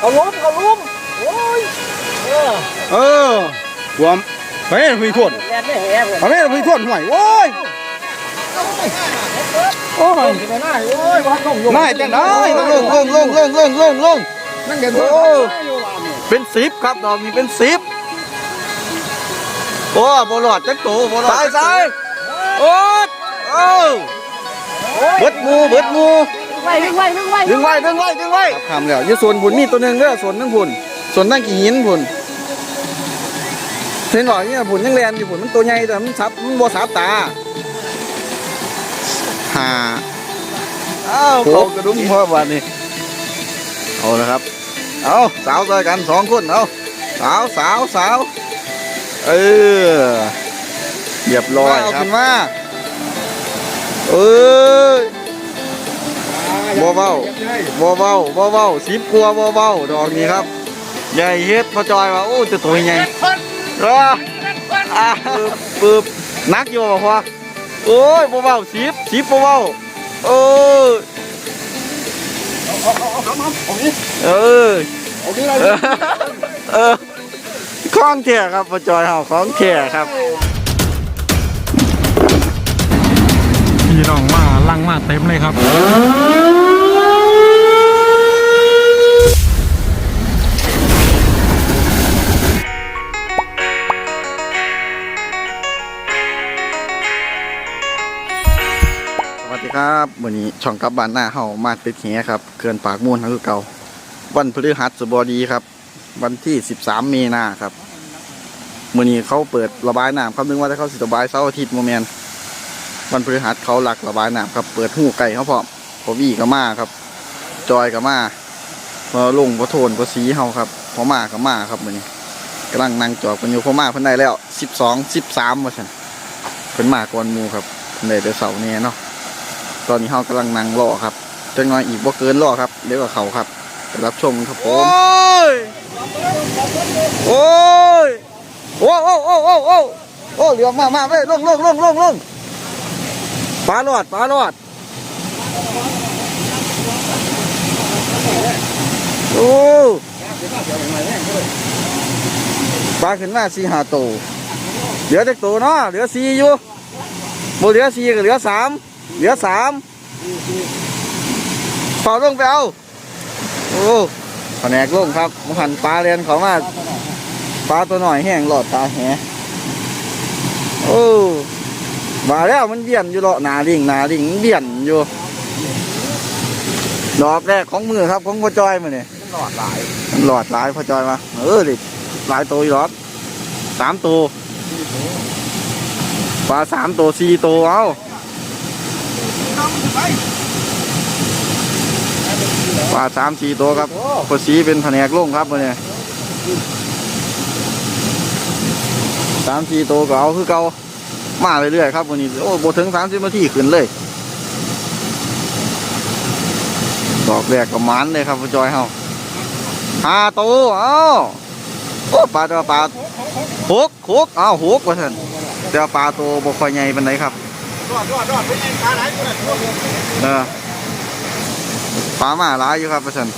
เขาล้มเขาล้มโอ้ยเออเออหัวไปเห็นผู้ทวนแกไม่แหงผมไปเอ้ยผู้ทวนห่วยโอ้ยโอ้ยน่ายโอ้ยวัดต้องยกน่ายจังไอ้ลงลงองลงลงลงลงนั่นเดี๋ยวโอ้เป็นสิบครับดอกนี้เป็นสิบโอ้บอลอดจักโตบอลอดใส่ใส่โอ้ยเออเบิดมูเบิดมู ไว้ดึงไว้ดึงไว้ดึงไว้ดึงไว้ดึงไว้ครับทำแล้วอยู่ส่วนบุญมีตัวหนึ่งเด้อส่วนหนึงบุญส่วนนั่งกี่หินบุญเห็นหรอเนี่ยบุญยังแลนอยู่บุญมันตัวใหญ่แต่มันซับมันบ่ซับตาห้าอ้าวโอ้เขากระดุมพ่อวันนี้เอาละครับเอาสาวเจอกันสองคนเอาสาวสาวสาวเออเรียบร้อยครับมาเอ้ย บ่เบาบ่เบาบ่เบาสิบกลัวาบ่เบาดอกนี้ครับ ใหญ่เฮ็ดพอจอยว่าโอ้จะตัวใหญ่รออ่าปึ๊บนักอยู่บ่พอโอ้ยบ่เบาสิบสิบบ่เบาโอ้ยเออโอเคเราเออเออของแท้ครับปจอยเฮาของแท้ครับพี่น้องมา ลังมาเต็มเลยครับ สวัสดีครับวันนี้ช่องกลับบ้านหน้าเฮามาติดแหครับเขื่อนปากมูลคือเก่า วันพฤหัสบดีครับ วันที่ 13 มีนาครับมือนี้เขาเปิดระบายน้ำครับนึกว่าจะเขาสิระบายเสาร์อาทิตย์โมเมนต์ วันพฤหัสเขาหลักระบายน้ำครับ เปิดหูไก่เขาพร้อมพอวี่ก็มาครับ จอยก็มาพอลงพอโทนพอสีเฮาครับพอมาก็มาครับมื้อนี้กำลังนั่งจอบกันอยู่พอมาเพิ่นได้แล้ว12 13ว่าซั่นเพิ่นมาก่อนมูครับเพิ่นได้แต่เสาร์นี้เนาะตอนนี้เรากำลังนั่งรอครับจังน้อยอีกบ่เกินรอครับเดี๋ยวกับเขาครับไปรับชมครับผมโอ้ยโอ้โอ้โอ้โอ้โอ้โอ้เหลือมามาเว้ลงลงลงลงลง ปลาหลอดปลาหลอด โอ้ปลาขึ้นมาสี่ห้าตัวเหลือแต่ตัวเนาะเหลือสี่อยู่บ่เหลือสี่ก็เหลือสามเหลือสามเป่าลงไปเอาโอ้แผนกลงครับมหันปลาเรียนเขามาปลาตัวหน่อยแห้งหลอดตาแหโอ้ มาแล้วมันเบี่ยนอยู่เลาะหนาดิ่งหนาดิ่งมันเบี่ยนอยู่ดอกแรกของมือครับของพ่อจอยมาเนี่ยหลอดหลายมันหลอดหลายพ่อจอยมาเออดิหลายตัวอยู่หรอสามตัวปลาสามตัวสี่ตัวเอาปลาสามสี่ตัวครับปลาสีเป็นแผนกลงครับวันนี้สามสี่ตัวก็เอาคือเก่า มาเรื่อยๆครับวันนี้โอ้โบถึงสามสิบนาทีขึ้นเลยดอกแรกก็มันเลยครับพ่อจอยเฮาห้าตัวเอ้าโอ้ปลาตัวปลาหกหกเอ้าหกว่าท่านแต่ว่าปลาตัวบ่ค่อยใหญ่เปานใดครับรอดรอดรอดไปยังขาหนกูน่ะเออปลามาหลายอยู่ครับประชัน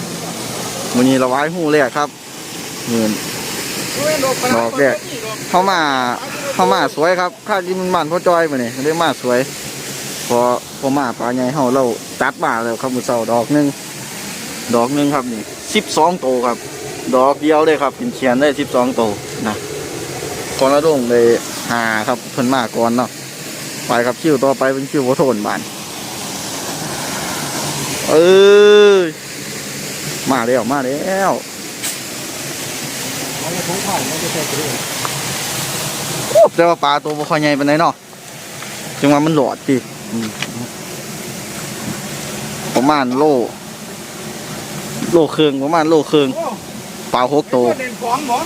วันนี้เราไว้หูแรกครับเงิน ดอกแรกเข้ามาเข้ามาสวยครับข้ากินมันมันพ่อจอยมาเนี่ยเรียกมาสวย พอพอมาปลาใหญ่เฮาเราตัดมาแล้วครับมือเสาดอกหนึ่งดอกหนึ่งครับนี่สิบสองโตวครับ ดอกเดียวเลยครับเป็นเขียนได้สิบสองโตวนะก่อนละดงเลยหาครับเพิ่นมาก่อนเนาะไปครับคิวต่อไปเป็นคิวโวโทนบานเออมาแล้วมาแล้ว โอ้แต่ว่าปลาตัวบ่ค่อยใหญ่ปานใดเนาะจังว่ามันหลอดติอืมประมาณโล โลครึ่งประมาณโลครึ่งปลาหกตัวเด่นของหมอ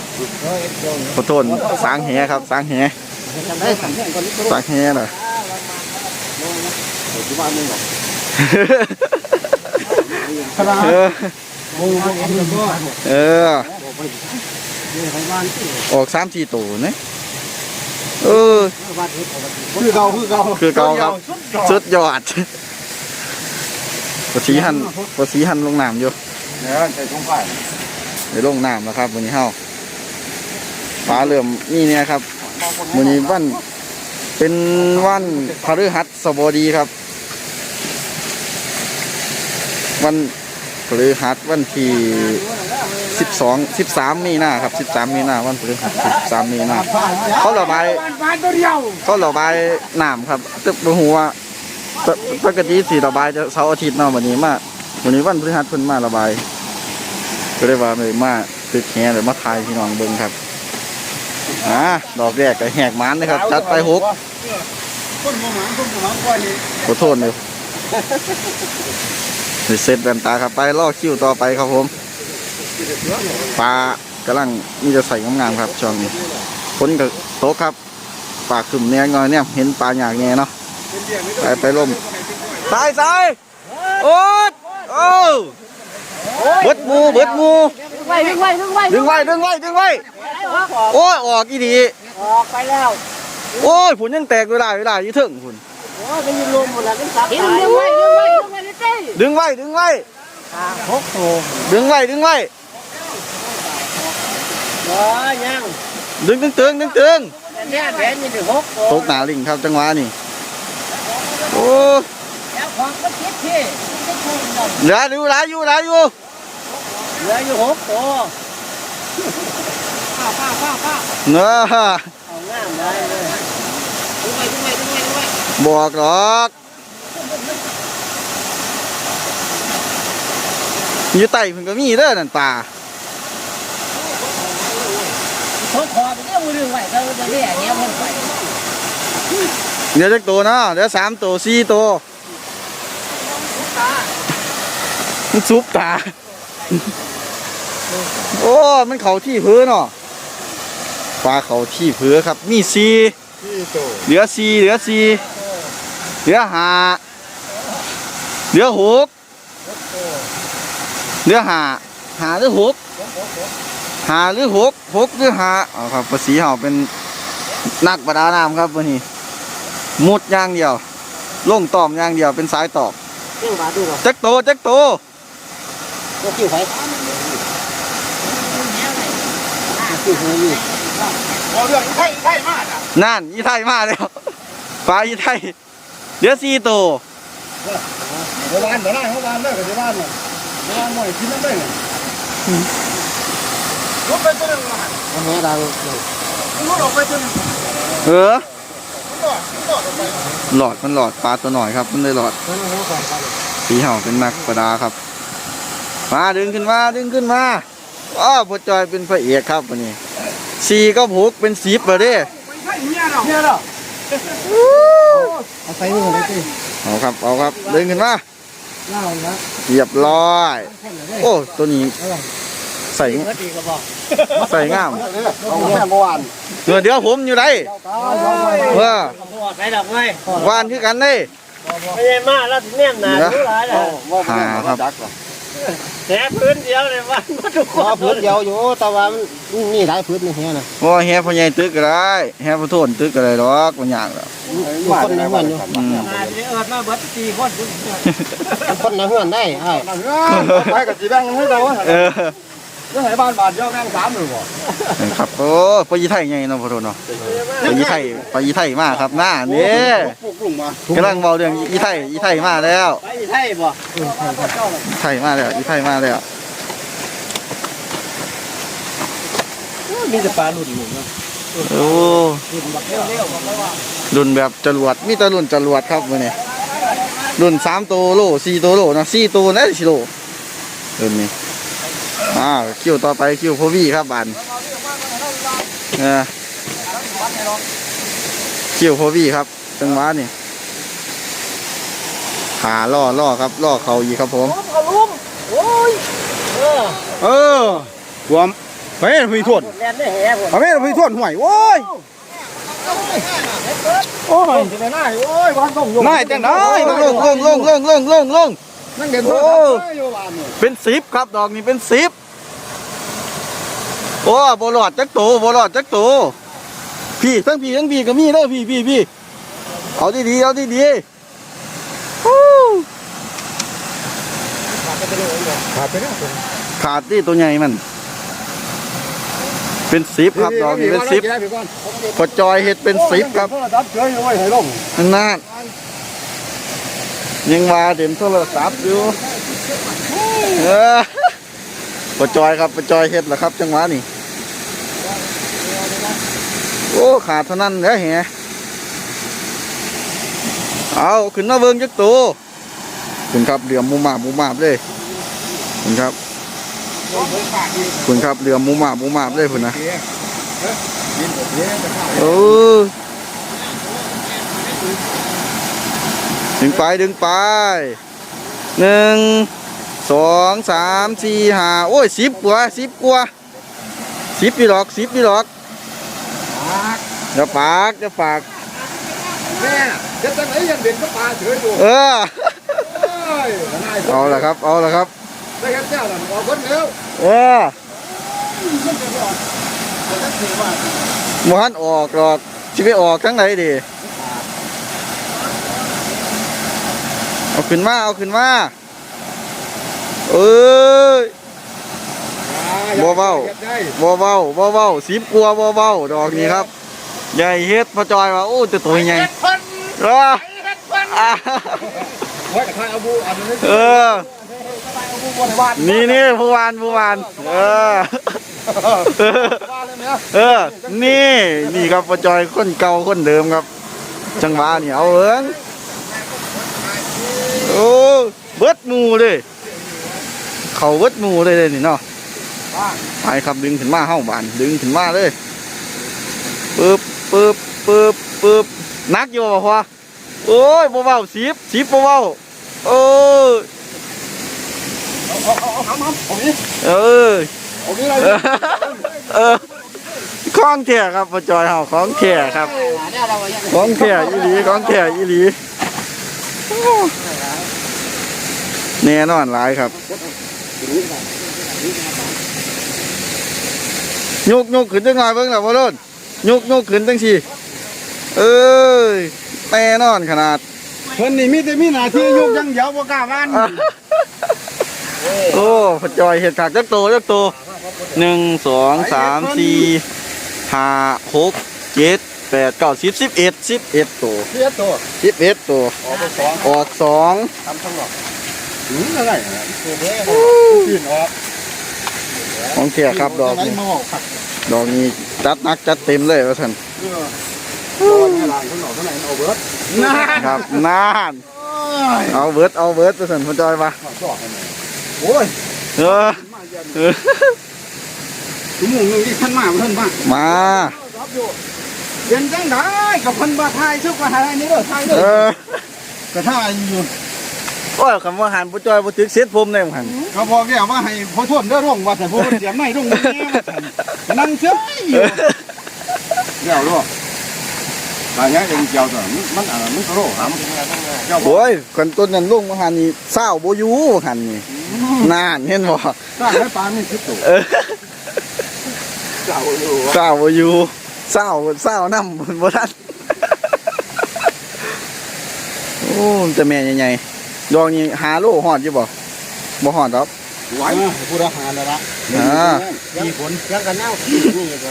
ขอโทษสางแหครับ สางแหทำได้สั่งแข่งก่อนนิดนึงสางแหน่ะที่บ้านมึงหรอเออโอ้ยเอ็นก็เออนี่ของบ้านที่ออกสามสี่ตัวเนี่ยเออบ้านที่คือเก่าคือเก่าคือเก่าครับสุดยอดปสีหันปสีหันลงน้ำอยู่เนี่ยใส่ถุงผ้าในลงน้ำแล้วครับวันนี้เฮาปลาเริ่มนี่เนี่ยครับวันนี้วันเป็นวันพฤหัสบดีครับ วันพฤหัสวันที่ สิบสองสิบสามมีนาครับสิบสามมีนาวันพฤหัสสิบสามมีนาเขาระบายบ้าเขาระบายน้ำครับแต่บ่ฮู้ว่าปกติสีระบายจะเสาร์อาทิตย์เนาะวันนี้มาวันนี้วันพฤหัสเพิ่นมาระบาย ก็เลยว่าเลยมาตึกแหเลยมาถ่ายพี่น้องเบิ่งครับอ่าดอกแรกก็แหกมันนะครับจัดไปหกขอโทษเลยนี่เสร็จแว่นตาครับไปล่อคิวต่อไปครับผม ปลากำลังมีจะใส่งามๆครับช่วงนี้ฝนก็ตกครับปลาขึ้นแน่งอยเนี่ยเห็นปลาอยากแน่เนาะไปไปล่มสายสายโอ๊ดโอ้เบิดหมูเบิดหมูไว้ดึงไว้ดึงไว้ดึงไว้ดึงไว้ดึงไว้โอ้ยออกอีดีออกไปแล้วโอ้ยผุนยังแตกเวลาเวลาอยู่ถึงผุนโอ้ยมันยืนรวมหมดแล้วเป็นสับดึงไว้ดึงไว้ดึงไว้เต้ดึงไว้ดึงไว้หกโตดึงไว้ดึงไว้ เออยังดึงตึงตึงดึงตึงแน่แผนมีถึงหกตกหนาลิงครับจังหวะนี่โอ้แล้วของก็คิดที่เหลืออยู่เหลืออยู่เหลืออยู่เหลืออยู่หกตัวป้าป้าป้าป้าเนอะเอางามได้เลยดึงไว้ดึงไว้ดึงไว้ดึงไว้บอกหรอกอยู่ไต่เพิ่นก็มีเด้อนั่นป่า เขาขอไปเรื่องมือดึงไว้เขาจะเรียกเงี้ยมันไปเดี๋ยวจักตัวเนาะเดี๋ยวสามตัวสี่ตัวมันซุปตา โอ้ มันเขาที่พื้นเนาะปลาเขาที่พื้นครับ มีสี่ที่เหลือสี่เหลือสี่เหลือห้าเหลือหกเหลือห้าห้าหรือหก ห้าหรือหกหกหรือห้าอ๋อครับภาษีเขาเป็นนักประดาน้ำครับวันนี้ มุดอย่างเดียวลงตอมอย่างเดียวเป็นสายตอบเรื่องบาดูก่อนจักโตจักโตก็คิวไปคิวไปอยู่บ่เรื่องไข่ไข่มากอะนั่นอีไทยมาแล้วปลาอีไทยเหลือสี่โตวเดี๋ยวบ้านเดี๋ยวบ้านเขาบ้านเด้อเดี๋ยวบ้านเนี่ยเดี๋ยวบ้านหน่อยกินน้ำได้ไง รถไปตัวนึงมาแม่เรารถออกไปตัวนึงเออหลอดมันหลอดปลาตัวหน่อยครับมันเลยหลอดสีเห่าเป็นนักประดาครับ มาดึงขึ้นมาดึงขึ้นมาอ้าวพอจอยเป็นพระเอกครับวันนี้สีก็หกเป็นสิบเลยเด้เนี่ยเราเนี่ยเอาใส่มือเลยสิเอาครับเอาครับดึงขึ้นมาเล่านะเรียบร้อย โอ้ตัวนี้ ใส่เมื่อตีก็บอกใส่งามเอาแค่เมื่อวานเดี๋ยวเดี๋ยวผมอยู่ไหนเออบอกไปดอกไม้วานคือกันเด้ไม่ใช่มาแล้วถึงเนี่ยนารู้หลายแล้วหาครับแหนพื้นเดียวเลยวันมาทุกคนพอพื้นเดียวอยู่แต่ว่ามันนี่หลายพื้นนี่เฮียนะโอ้แฮพ่อใหญ่ตึกก็ได้แฮพ่อโทนตึกก็ได้หรอกมันยากหรอกคนในเฮือนอยู่อืมมาเอิดมาเบิดตีคนคนในเฮือนได้ไอ้ไปกับจีแบงให้เราเออ แล้วให้บ้านบาทย่อแม่งสามหรือบ่ครับโอ้ปยีไทยไงเนาะพ่อโทนเนาะปยีไทยปยีไทยมาครับหน้านี่ปลูกกลุ่มมากำลังเบาเรื่องอีไทยอีไทยมาแล้วไปไทยบ่อีไทยมาแล้วอีไทยมาแล้วมีแต่ปลาหลุดหมุนโอ้เร็วเร็วบอกเลยว่ารุ่นแบบจรวดมีแต่รุ่นจรวดครับมื้อนี้รุ่นสามตัวโลสี่ตัวโลเนาะสี่ตัวนะสิโลรุ่นนี้ อ้าวคิวต่อไปคิวโพวี่ครับบานเออคิวโพวี่ครับจังหวะนี่หาล่อล่อครับล่อเขาอีครับผมเขาลุ่มโอ้ยเออเออรวเฮ้ยพี่ทวนเฮ้ยพี่ทวนห่วยโอ้ยโอ้ยนายโอ้ยวันต้งยนายจังได้เลิงเลงเลิงเลิงเลิงลิงงเด่นโเป็นสิบครับดอกนี้เป็นสิบ โอ้บอลอดจักโตบอลอดจักโตพี่ทั้งพี่ทั้งพี่ก็มีเด้อพี่พี่พี่เอาดีดีๆเอาดีดีๆฮู้ขาดไปแล้วขาดที่ตัวใหญ่มัน เป็นสิบครับดอกนี้เป็นสิบพอจอยเฮ็ดเป็นสิบครับโทรศัพท์เฉยอยู่ไว้ให้ลงนั่นยังว่าเด่นโทรศัพท์อยู่เออพอจอยครับพอจอยเฮ็ดแล้วครับ จังหวะนี้ โอ้ขาดเท่านั้นแล้วแหเอาขึ้นมาเบิ่งจักตัวคุณครับเหลือมหมูหมาบหมูหมาบเลยคุณครับคุณครับเหลือมหมูหมาบหมูหมาบเลยคุณนะเออดึงไปดึงไปหนึ่งสองสามสี่ห้าโอ้ยสิบกว่าสิบกว่าสิบพี่หรอกสิบพี่หรอก อย่าปากอย่าปากแม่จะจังไหนยังเด่นก็ปลาเฉยอยู่เออเอ้ยนายเอาละครับ เอาละครับได้ครับเจ้าหลังออกคนเร็วเออมหันออกหรอกชีวิตออกทั้งไหนดีเอาขึ้นมา เอาขึ้นมา เอ้ย บ่เว้าบ่เว้าบ่เว้าสิบกลัวบ่เว้าดอกนี้ครับ ใหญ่เฮ็ดพอจอยว่าโอ้จะตัวใหญ่เอออ่าไว้กับทางอาบูอันนี้เออนี่นี่ผู้วานผู้วานเออว่าเลยเนี่ยเออ นี่นี่ครับพอจอยคนเก่าคนเดิมครับ จังหวะนี่เอาเอิงโอ้เบิดหมูเลย เขาเบิดหมูเลยเลยนี่เนาะ ไปครับดึงขึ้นมาเข้าบานดึงขึ้นมาเลยปึ๊บปึ๊บปึ๊บปึ๊บนักอยู่บ่พอโอ้ยบ่เบาสิบสิบบ่เบาโอ้ยเอาเอาเอาเอาเอานี้เออเอานี้อะไรเออเอองแท้ครับพ่อจอยเฮาของแท้ครับเนี่ยเราองแท้อีหลีของแท้อีหลีแน่นอนหลายครับ ยุกยุกขึ้นจังหน่อยเบิ่งแล้วบ่รุ่นยุกยุกขึ้นจังซี่เอ้ยแน่นอนขนาดเพิ่นนี่มีแต่มีหน้าที่ยกอยังเดียวบ่กล้าว่านโอ้พ่อจอยเห็ดขากจักโตจักโตหนึ่งสองสามสี่ห้าหกเจ็ดแปดเก้าสิบสิบเอ็ดสิบเอ็ดตัวเสียตัวสิบเอ็ดตัวออกไปสองออกสองทำทั้งหมดหืมอะไรนะตัวเบ้ขึ้นออก ของเทียครับดอกไหนนี้มาออกขัดดอกนี้จัดหนักจัดเต็มเลยว่าท่านเออตัวนี้หลังข้างนอกข้างในเอาเบิร์ดครับนานเอาเบิร์ดเอาเบิร์ดว่าท่านพ่อจอยมาสอกให้หน่อยโอ้ยเออเออชั่วโมงหนึงที่ท่านมาเพิ่นมามารับอยู่เย็นจังได้กับเพิ่นบ่ทายซึกว่าทายนี่เด้อทายเด้เอออกระท่าอยู่ โอ้ยคำว่าหันพ่อจอยพ่ถึกเซ็ตผมเลยหันเขาบอกแกว่าให้พอทวนเด้อร่องว่าแต่พอเสียงไม่ร่องนี่ว่าซั่นก็นั่งเฉยอยู่เดี๋ยวลูกตายยังเองเจ้าตัวมันมันอะไรมันโรคหามเจ้าบอกโอ้ยคนต้นนั้นลุงมาหันนี่เศร้าโบอยูหันนี่นานเห็นบ่สร้างให้ปลาไม่คิดตัวเออเจ้าอยู่เศร้าบ่อยู่เศร้าเศร้าน้ำบนบ่ทันโอ้จะแม่ใหญ่ๆ ดอกนี้หาโลหอดอยู่บ่บ่หอดดอกไหวผู้อาหารแล้วละอ่ามีผลยังกันเน่านี่อยู่บ่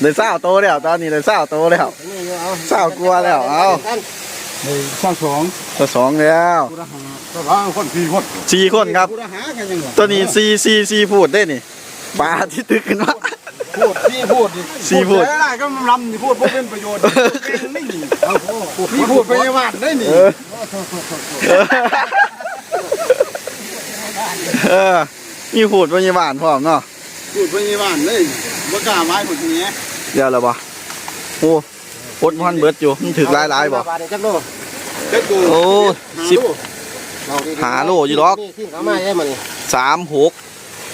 เลยเศร้าโตแล้วตอนนี้เลยเศร้าโตแล้วนี่อยู่เอาเศร้ากลัวแล้วเอาในสร้างสองตัวสองแล้วผู้อาหารก็ว่างคนพี่คนสี่คนครับผู้หากันยังตัวนี้สี่สี่สี่พูดได้นี่ปลาที่ตึกขึ้นมา พูดพี่พูดดิสี่พูด ได้ก็มันลำนี่พูดบ่เป็นประโยชน์เก่งไม่มีเอาพูดนี่พูดไปยังว่าได้นี่เออเออ มีพูดพยาบาลพร้อมเนาะพูดไปยังว่าเลยบ่กล้าไม้พูดอย่างเงี้ยเดี๋ยวแล้วบ่โอ้ปดพันเบิดอยู่มันถึกหลายหลายๆบ่ บาทจักโลเด็กกูโอ้สิบหาโลอยู่หรอก นี่ที่เขามาได้มานี่สามหก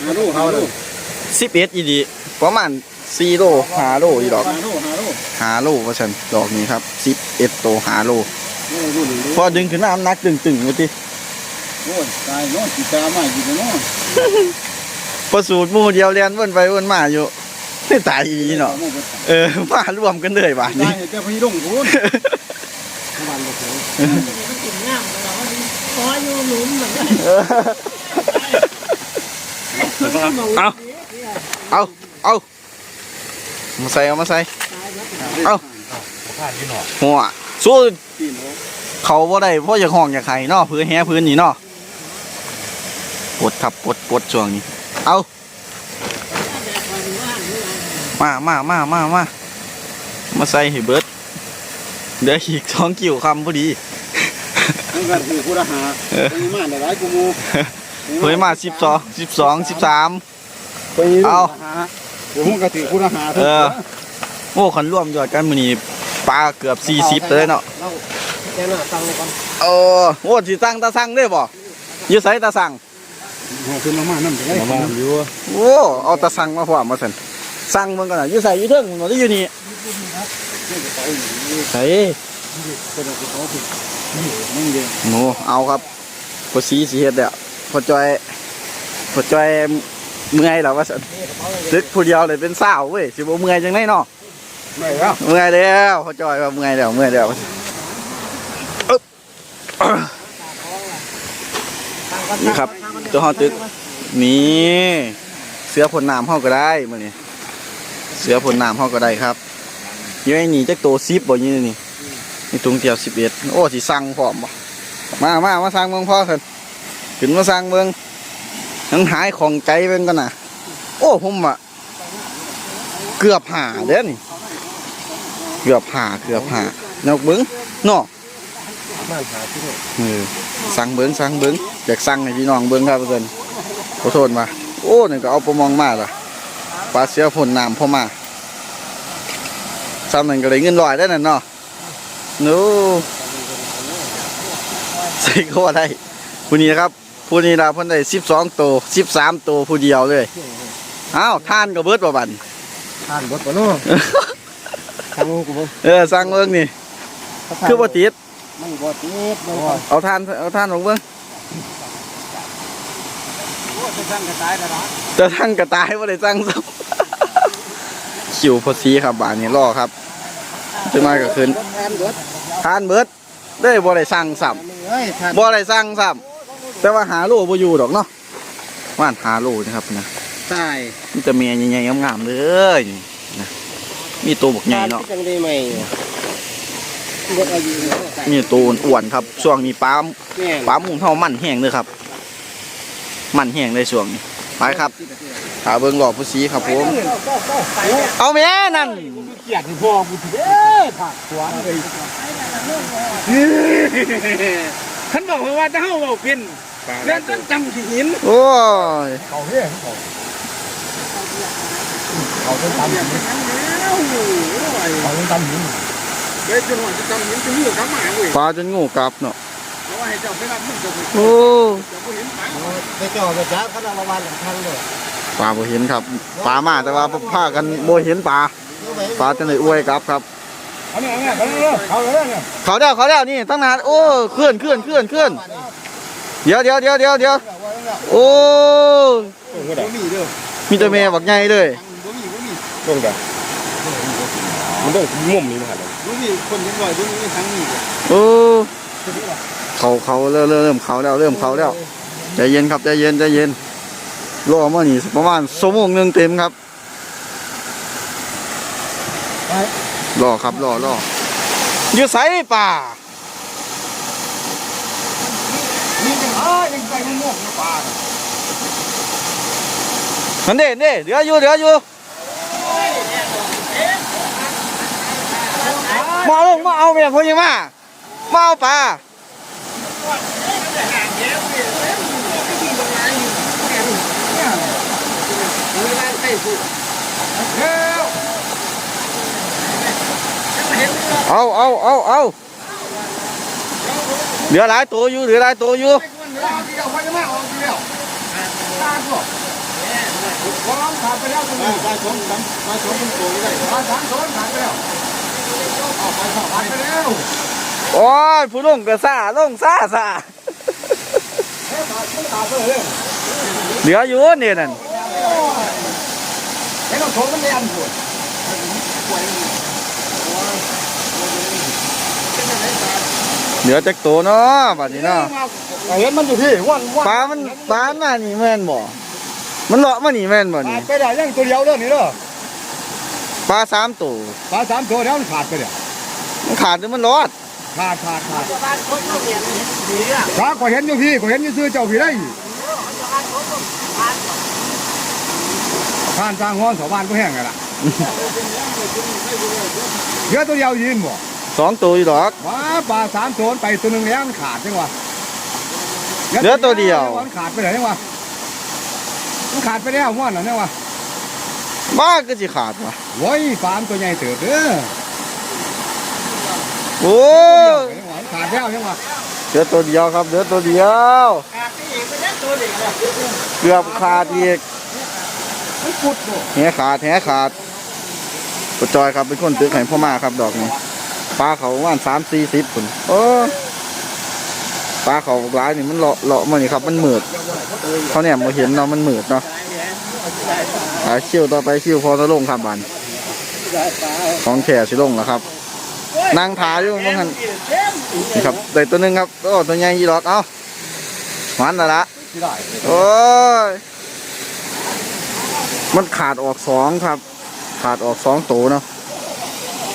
หาลูกหาลูกสิบเอ็ดอีดี ประมาณสี่โลหาโลอีดอกหาลูกหาลูกหาโลว่าฉันดอกนี้ครับสิบเอ็ดโตหาโลนี่ดูนี่ดูพอดึงขึ้นมาน้ำหนักตึงตึงๆว่าติโอ้ยตายโน่นสิตามาอยู่เนาะพอสูตรหมู่เดียวเรียนวนไปวนมาอยู่ไม่ตายอีเนาะเออมารวมกันเลยบาดตานี้ยจะพี่ลงกูนวันบ่ถึงมันกินน้ำเราขออยู่หลุมเหมือนกันเออเอาเอา เอามาใส่เอามาใส่เอาหัวสู้เขาบ่ได้เพราะอยากห้องอยากไห้เนาะพื้นแห่พื้นนี่นาะปวดครับปวดปวดช่วงนี้ เอามามามามามามาใส่ให้เบิร์ดเดี๋ยวอีกสองกิ่วคำพอดีมันก็คือผู้ทหารมาได้หลายกูมูเผยมาสิบสองสิบสองสิบสามเอา ผมก็ถือผู้ทหารเออโอ้ขันร่วมยอดกันมือนี้ปลาเกือบสี่สิบเลยเนาะเราแกน่ะตังก่อนโอ้โหสิสั่งตาสั่งได้บ่อยื้อใส่ตาสั่งขึ้นมามานั่นจะได้มาอยู่โอ้เอาตาสั่งมาพร้อมมาสั่นสั่งมันกันนะยื้อใส่ยื้อเทิงมันได้อยู่นี่ใส่มึงเดียวโนเอาครับพอสีสีเฮ็ดเดี๋ยวพอจอยพอจอย เมื่อยแล้วว่าสั่นตึกผู้เดียวเลยเป็นสาวเว้ยสิบ่เมื่อยจังไดเนาะไม่แล้วเมื่อยแล้วพอจอยว่าเมื่อยแล้วเมื่อยแล้วอึ๊บนี่ครับตัวห้องตึกนี่เสือผลน้ำห้องก็ได้มื้อนี้เสือผลน้ำห้องก็ได้ครับอยังไงนี่จักโตซิบบ่ยี่นี่นี่ตุงเตียวสิบเอ็ดโอ้สิสั่งพร้อมบ่มามามาสั่งเบิ่งพ่อเพิ่นขึ้นมาสั่งเบิ่ง ยังหายของใจเบิ่งกันน่ะโอ้ผมอะเกือบหาเด้อนี่เกือบผ่าเกือบผ่านกเบิ้งนาะเออสั่งเบิ้งสั่งเบิ้งอยากสั่งให้พี่น้องเบิ้งครับเพื่อนขอโทษมาโอ้นี่ก็เอาประมองมาละปลาเสียผลน้ำพ่อมาซ้ำนั่นก็เลยเงินลอยได้นั่นเนาะนู้ใส่ก็ได้ผู้นี้นะครับ ผู้นี้เราเพิ่นได้สิบสองตัวสิบสามตัวผู้เดียวเลยอ้าวท่านก็เบิดประบันทานบดปะเนาะทางกูเออสั่งเบิ้งนี่คือบ่ติดมันบดนิดเลยเอาท่านเอาท่านของเบิ้งจะสร้างกระต่ายนะจะทั้งกระต่ายว่าได้สั่งซ้ำคิวพอซีครับบานนี้รอครับจะมาก็ขึ้นทานบดท่านเบิดได้บ่ได้สั่งซ้เฮ้ยทานำบ่ได้สั่งซ้ำ แต่ว่าหาโลบ่อยู่ดอกเนาะว่านหาโลนะครับนะตายมันจะเมียใหญ่ๆงามๆเลยนี่นะมีตัวบักใหญ่เนาะจังได้ไหมบดอายุมีตัวอ้วนๆครับช่วงนี้ปลาแม่ปลาหมูเท่ามันแห้งเลยครับ มันแห้งเลยช่วงนี้ไปครับหาเบิ่งหลอกผู้ซีครับผมเอาแม่นั่นเกียดพ่อกูทีเด้อผักขวานเลยขันบอกว่าจะเฮาเว้าเป็น เรื่องต้นจำขี้หินโอ้ยเขาเฮ้ยเขาเขาต้องทำอย่างนี้เขาต้องทำอย่างนี้เดี๋ยวจนหัวจะจำหินจะมือกลับมาเว้ยปลาจนงูกลับเนาะเพราะว่าให้เจ้าไปรับมึงเจ้าไปโอ้เจ้าบ่เห็นปลาไปจ่อไปจ้าเขาเอามาวันหลังทางเลยปลาบ่เห็นครับปลามาแต่ว่าพากันบ่เห็นปลาปลาจะเลยอวยกลับครับเอาเนี่ยเอาเนี่ยเอาเนี่ยเอาเนี่ยเขาเดียวเขาเดียวนี่ตั้งนานโอ้เคลื่อนเคลื่อนเคลื่อนเคลื่อน เดี๋ยวเดี๋ยวเดี๋ยวเดี๋ยวเดี๋ยวโอ้บ่มีเด้อมีแต่แม่บักใหญ่เลยบ่มีบ่มีเบิ่งกันมันต้องมุมนี้นะครับบ่มีคนยังลอยบ่มีทางนี้โอ้เขาเขาเริ่มเริ่มเขาแล้วเริ่มเขาแล้วใจเย็นครับใจเย็นใจเย็นรอมานี่ประมาณชั่วโมงหนึ่งเต็มครับรอครับรอรออยู่ไสป่า นี่ยัง อ้ายังไปมันงอกปลานั่นเด้เด้เดี๋ยวอยู่เดี๋ยวอยู่มาเอาลงมาเอาแม่พ่อยังมามาเอาปลาเอาเอาเอาเอาเหลือหลายตัวอยู่เหลือหลายตัวอยู่ ปลาสองปลาสองมันโตได้ปลาสามสองขาดไปแล้วเอาปลาสองขาดไปแล้วโอ้ยผู้ลงกระซ่าลงซ่าซ่าเหลืออยู่เนี่ยนั่นเห็นเราโถมันไม่อันหัว เหลือจักตัวเนาะบัดนี้เนาะเห็นมันอยู่ที่วันวันปลา มันปลามันมานี่แม่นบ่มันเลาะมานี่แม่นบ่นี่ไปได้ยังตัวเดียวเด้อนี่เด้อปลาสามตัวปลาสามตัวแล้วมันขาดไปเนี่ยมันขาดหรือมันรอดขาดขาดขาดบ้านคนเขาเรียนดีอะปลาก็เห็นอยู่พี่ก็เห็นอยู่ซื้อเจ้าพี่ได้ผ่านทางห้อนสองบ้านก็แห้งไงล่ะเยอะตัวเดียวยินบ่ สองตัวอยู่ดอกปลาปลาสามตัวไปตัวหนึ่งแล้วมันขาดจังวะเหลือตัวเดียวมันขาดไปไหนจังวะมันขาดไปแล้วห้อนเหรอเนี่ยวะบ้าก็สิขาดวะโว้ยฟาร์มตัวใหญ่เติบเด้อโอ้ยมันขาดแล้วจังวะเหลือตัวเดียวครับเหลือตัวเดียวขาดที่อีกไม่ได้ตัวเด็กอะเกือบขาดอีกมันปุดบ่แหขาดแหขาดปจอยครับเป็นคนตึกให้พ่อมาครับดอกนี้ ปลาเขาว่านสามสี่สิบคนโอ้ปลาเขาหลายนี่มันเลาะเลาะมานี่ครับมันหมืดเขาเนี่ยมาเห็นเนาะมันหมืดเนาะหาคิวต่อไปคิวพอจะลงครับบันของแขสิลงแล้วครับนางทาอยู่มั้งคันนี่ครับได้ตัวหนึงครับโอ้ตัวใหญ่ยี่ดอกเอ้าหมันและละโอ้ยมันขาดออกสองครับ ขาดออกสองตัวเนาะ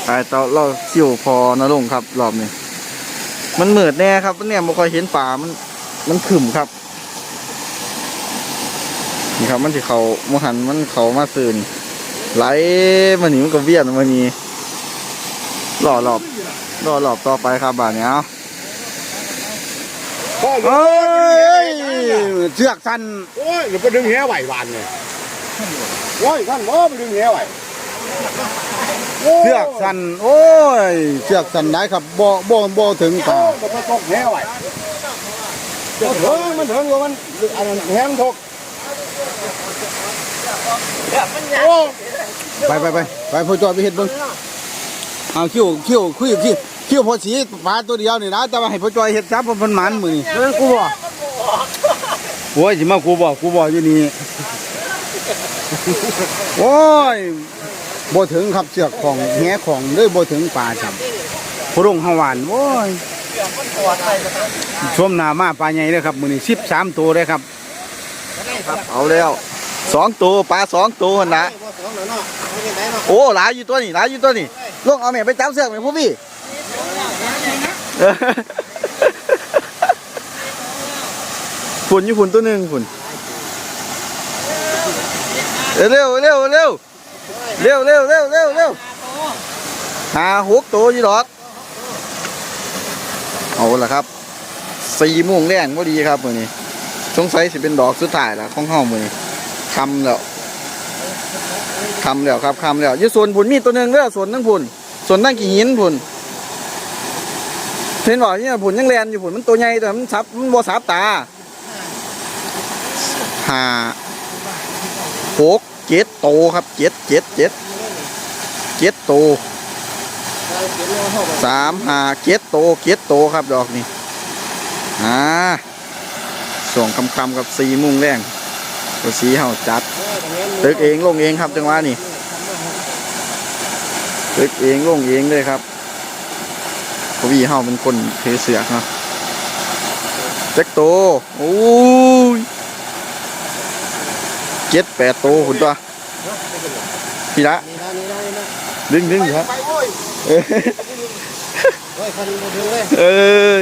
ไอ้เตาเราคิวพอนะลงครับ รอบนี้ มันเหมือดแน่ครับเนี่ยไม่ค่อยเห็นป่ามัน มันขึ้มครับ นี่ครับ มันที่เขามหันมันเขามาซื่นไหลมันหนีมันก็เวียนมันนี่รอรอบรอรอบต่อไปครับบ่าเนี้ยเอาพ่อเอ้ยเชือกสั้นโอ้ยเดี๋ยวไปดึงแหไหวบานเลยโอ้ยท่านบ่ไปดึงแหไหว เชือกสั้นโอ้ยเชือกสั้นได้ครับบ่บ่บ่ถึงโอ้ตาบ่ไปตกแหไหวมันถึงมันถึงว่ามันอันนั้นแหมันทกโอ้ไปไปไปไปพ่อจอยไปเฮ็ดเบิ่งเอาคิ้วคิ้วคุยคิ้วคิ้วพอสีปลาตัวเดียวนี่นะแต่ว่าให้พ่อจอยเฮ็ดซับเพราะมันหมันมื้อนี้เออกูบ่โอ้ยสิมากูบ่กูบ่อยู่นี่โอ้ย บ่ถึงครับเชือกของแหของเลยบ่ถึงปลาครับพรุ่งหวานโอ้ยชมหนามาปลาใหญ่เลยครับมือนี้13ตัวเลยครับเอาแล้วสองตัวปลาสองตัวนะโอ้หลายอยู่ตัวนี่หลายอยู่ตัวนี่ลงเอาแม่ไปจับเสือกแม่ผู้พี่ฝุ่นอยู่ฝุ่นตัวหนึ่งฝุ่นเร็วเร็วเร็ว เร็วเร็วเร็วเร็วเร็วหาหกตัวยู่ดอกเอาละครับสี่โมงแรงพอดีครับมือนี้สงสัยสิเป็นดอกสุดท้ายละของห้องมือนี้คำแล้วคำแล้วครับคำแล้วยี่ส่วนผุนมีตัวหนึ่งเด้อส่วนทั้งผุนส่วนทั้งกี่หินผุนเห็นบอกเนี่ยผุนยังแลนอยู่ผุนมันตัวใหญ่แต่มันซับมันบ่ซับตาห้าหก เจ็ดโตครับเจ็ดเจ็ดเจ็ดเจ็ดโตสามห้าเจ็ดโตเจ็ดโตครับดอกนี้อ่าส่งคำคำกับสีมุ่งแรงตัวสีเห่าจัด ตึกเองลงเองครับจังหวะนี้ตึกเองลงเองเลยครับพวีเห่าเป็นคนเทเสือกเนาะเจ็กโตโอ้ แปดโตหุ่นตัวพี่ละดึงดึงอยู่ครับเอ้ยเอ้ย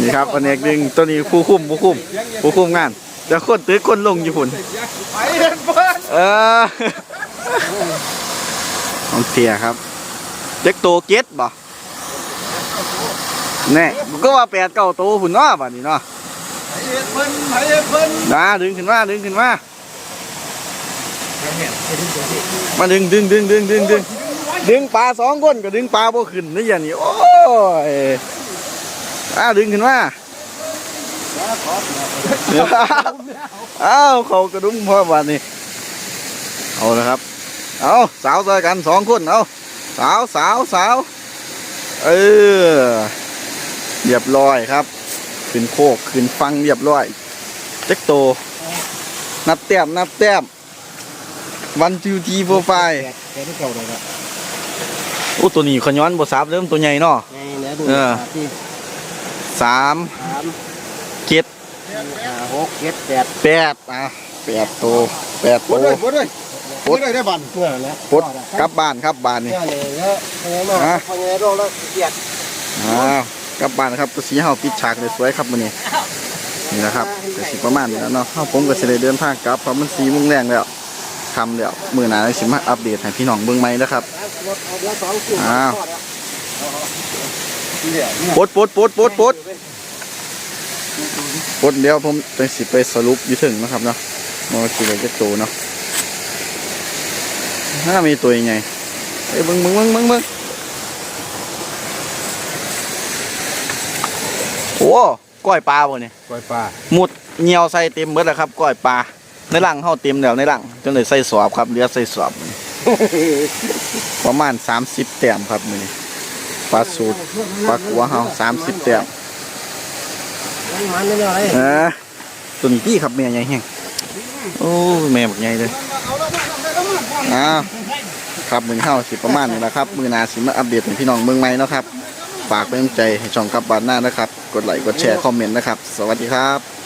นี่ครับอันนี้ดึงตัวนี้ผู้คุมผู้คุมผู้คุมงานจะคนตื้อคนลงอยู่พุ่นไปเห็นเพิ่นเออของเสียครับเด็กโตเก็ตบ่แน่ก็ว่าแปดเก้าโตพุ่นเนาะบัดนี้เนาะไปเห็นเพิ่นไปเห็นเพิ่นนะดึงขึ้นมาดึงขึ้นมา มาดึงดึงดึงดึงดึงดึงดึงปลาสองคนก็ดึงปลาบ่ขึ้นนี่อย่างนี้โอ้ยอ่าดึงขึ้นมาอ้าวเขากระดุมพ่อบานนี้เอาละครับเอาสาวต่กันสองคนเอาสาวสาวสาวเออเรียบร้อยครับ ขึ้นโคกขึ้นฟังเรียบร้อยเจ็กโต นับแต้มนับแต้ม วันทูทีโปรไฟล์แกที่เก่าเลยครับโอ้ตัวนี้ขย้อนบทซับเริ่มตัวใหญ่เนาะในเนื้อดูเออที่สามสามเจ็ดหกเจ็ดแปดแปดอะแปดโตแปดตบ่ด้วยบ่ด้วยปลดไม่ได้ได้บันเมื่อแล้วปดกลับบ้านครับบ้านนี่เนี่ยนี่แล้วพยายามพยายามโรคแล้วเกียดอ้าวกลับบ้านครับตัวสีเฮาปิดฉากเลยสวยครับมื้อนี้นี่นะครับก็สิประมาณนี้แล้วเนาะผมก็สิได้เดินทางกลับเพราะมัน4โมงแรงแล้ว ค่ำแล้วมื้อหน้าสิมาอัปเดตให้พี่น้องเบิ่งใหม่นะครับรถเอาแล้วสองคู่อ้าวปลดปลดปลดปลดปลดปลดเดี๋ยวผมจะสิไปสรุปอยู่ถึงนะครับเนาะมองสิเลยจะโตเนาะถ้ามีตัวยังไงเอ้ยมึงมึงมึงมึงมึงโอ้ก้อยปลาบ่เนี่ยปล่อยปลาหมุดเหนียวใส่เต็มเบิดแล้วครับก้อยปลา ในหลังเฮาเต็มแล้วในหลังจนเลยใส่สอบครับเหลือใส่สอบ ประมาณ30แต้มครับมือนี้ปลาสูตรปลากัวเฮา30แต้มมันไม่ได้อะไรเออตัวนี้พี่ครับแม่ใหญ่แห้งโอ้ยแม่บักใหญ่เลยอ้าวครับมือเข้าสิประมาณนี้แหละครับ มือนาสิมาอัปเดตให้พี่น้องเมืองใหม่นะครับฝากเป็นใจให้ช่องกับบ้านหน้านะครับ กดไลค์กดแชร์คอมเมนต์นะครับ สวัสดีครับ